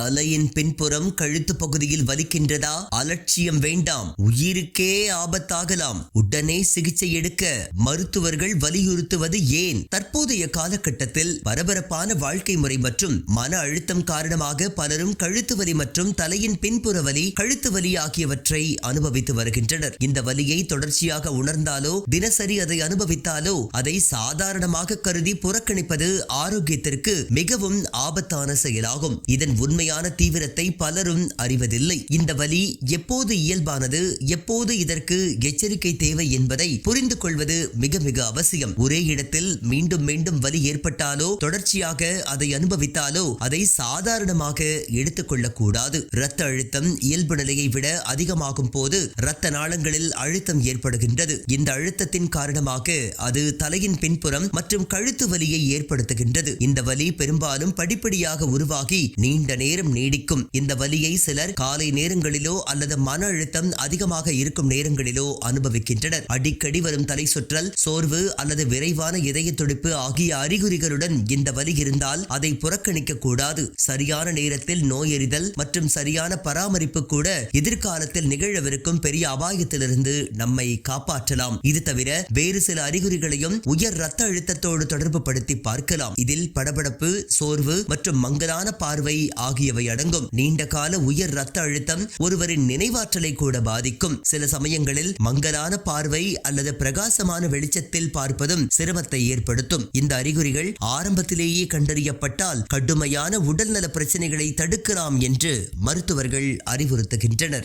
தலையின் பின்புறம் கழுத்து பகுதியில் வலிக்கின்றதா? அலட்சியம் வேண்டாம். உயிருக்கே ஆபத்தாகலாம். உடனே சிகிச்சை எடுக்க மருத்துவர்கள் வலியுறுத்துவது ஏன்? தற்போதைய காலகட்டத்தில் பரபரப்பான வாழ்க்கை முறை மற்றும் மன அழுத்தம் காரணமாக பலரும் கழுத்து வலி மற்றும் தலையின் பின்புற வலி கழுத்து வலி ஆகியவற்றை அனுபவித்து வருகின்றனர். இந்த வலியை தொடர்ச்சியாக உணர்ந்தாலோ தினசரி அதை அனுபவித்தாலோ அதை சாதாரணமாக கருதி புறக்கணிப்பது ஆரோக்கியத்திற்கு மிகவும் ஆபத்தான செயலாகும். இதன் உண்மையான தீவிரத்தை பலரும் அறிவதில்லை. இந்த வலி எப்போது இயல்பானது எப்போது இதற்கு எச்சரிக்கை தேவை என்பதை புரிந்து கொள்வது மிக மிக அவசியம். ஒரே இடத்தில் மீண்டும் மீண்டும் வலி ஏற்பட்டாலோ தொடர்ச்சியாக அதை அனுபவித்தாலோ அதை சாதாரணமாக எடுத்துக்கொள்ளக்கூடாது. இரத்த அழுத்தம் இயல்பு நிலையை விட அதிகமாகும் போது இரத்த நாளங்களில் அழுத்தம் ஏற்படுகின்றது. இந்த அழுத்தத்தின் காரணமாக அது தலையின் பின்புறம் மற்றும் கழுத்து வலியை ஏற்படுத்துகின்றது. இந்த வலி பெரும்பாலும் படிப்படியாக உருவாகி நீண்ட நேரம் நீடிக்கும். இந்த வலியை சிலர் காலை நேரங்களிலோ அல்லது மன அழுத்தம் அதிகமாக இருக்கும் நேரங்களிலோ அனுபவிக்கின்றனர். அடிக்கடி வரும் தலை சுற்றல் சோர்வு அல்லது விரைவான இதய துடிப்பு ஆகிய அறிகுறிகளுடன் இந்த வலி இருந்தால் அதை புறக்கணிக்க கூடாது. சரியான நேரத்தில் நோயெறிதல் மற்றும் சரியான பராமரிப்பு கூட எதிர்காலத்தில் நிகழவிருக்கும் பெரிய அபாயத்திலிருந்து நம்மை காப்பாற்றலாம். இது தவிர வேறு சில அறிகுறிகளையும் உயர் ரத்த அழுத்தத்தோடு தொடர்பு படுத்தி பார்க்கலாம். இதில் படபடப்பு சோர்வு மற்றும் மங்கலான பார்வை ஆகியவை அடங்கும். நீண்ட கால உயர் ரத்த அழுத்தம் ஒருவரின் நினைவாற்றலை கூட பாதிக்கும். சில சமயங்களில் மங்கலான பார்வை அல்லது பிரகாசமான வெளிச்சத்தில் பார்ப்பதும் சிரமத்தை ஏற்படுத்தும். இந்த அறிகுறிகள் ஆரம்பத்திலேயே கண்டறியப்பட்டால் கடுமையான உடல்நல பிரச்சனைகளை தடுக்கலாம் என்று மருத்துவர்கள் அறிவுறுத்துகின்றனர்.